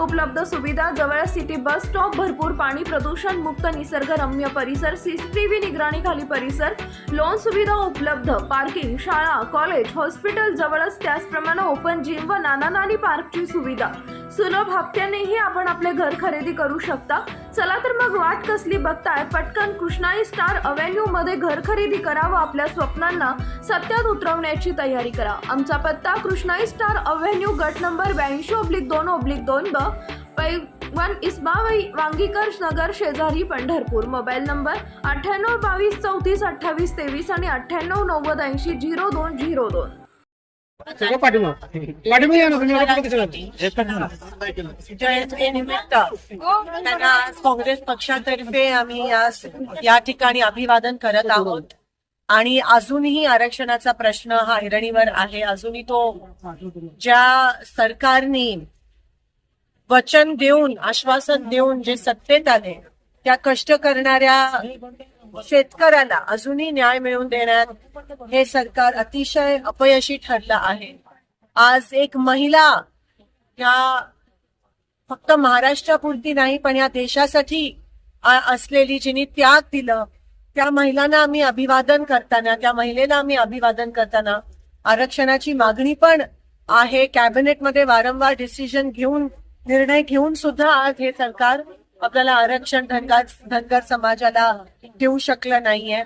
उपलब्ध सुविधा जवळ सिटी बस स्टॉप भरपूर पाणी प्रदूषण मुक्त निसर्गरम्य परिसर सीसीटीव्ही निगराणीखाली परिसर लोन सुविधा उपलब्ध पार्किंग शाळा कॉलेज हॉस्पिटल जवळच त्याचप्रमाणे ओपन जिम व नाना नानी पार्कची सुविधा. सुलभ हप्त्यानेही आपण आपले घर खरेदी करू शकता. चला तर मग वाट कसली बघताय? पटकन कृष्णाई स्टार अव्हेन्यू मध्ये घर खरेदी करा व आपल्या स्वप्नांना सत्यात उतरवण्याची तयारी करा. आमचा पत्ता कृष्णाई स्टार अव्हेन्यू गट नंबर ब्याऐंशी ओब्लिक दोन ओब्लिक दोन ब. पै वन इस्माबाई वांगीकर नगर शेजारी पंढरपूर. मोबाईल नंबर अठ्ठ्याण्णव बावीस चौतीस अठ्ठावीस तेवीस आणि अठ्ठ्याण्णव नव्वद ऐंशी झिरो दोन झिरो दोन. आज काँग्रेस पक्षातर्फे आम्ही आज या ठिकाणी अभिवादन करत आहोत. आणि अजूनही आरक्षणाचा प्रश्न हा ऐरणीवर आहे. अजूनही तो ज्या सरकारने वचन देऊन आश्वासन देऊन जे सत्तेत आले त्या कष्ट करणाऱ्या शेतकऱ्याला अजूनही न्याय मिळवून देण्यात हे सरकार अतिशय अपयशी ठरलं आहे. आज एक महिला या फक्त महाराष्ट्रापुरती नाही पण या देशासाठी असलेली जिने त्याग दिलं त्या महिलांना आम्ही अभिवादन करताना त्या महिलेला आम्ही अभिवादन करताना आरक्षणाची मागणी पण आहे. कॅबिनेटमध्ये वारंवार डिसिजन घेऊन निर्णय घेऊन सुद्धा आज हे सरकार आपल्याला आरक्षण धनगर धनगर समाजाला देऊ शकलं नाहीये.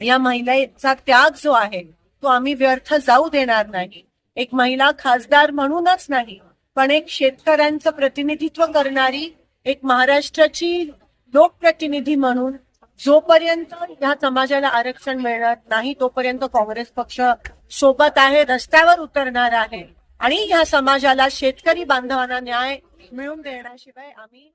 या महिलेचा त्याग जो आहे तो आम्ही व्यर्थ जाऊ देणार नाही. एक महिला खासदार म्हणूनच नाही पण एक शेतकऱ्यांचं प्रतिनिधित्व करणारी एक महाराष्ट्राची लोकप्रतिनिधी म्हणून जोपर्यंत या समाजाला आरक्षण मिळणार नाही तोपर्यंत काँग्रेस पक्ष सोबत आहे रस्त्यावर उतरणार आहे. आणि ह्या समाजाला शेतकरी बांधवांना न्याय मिळवून देण्याशिवाय आम्ही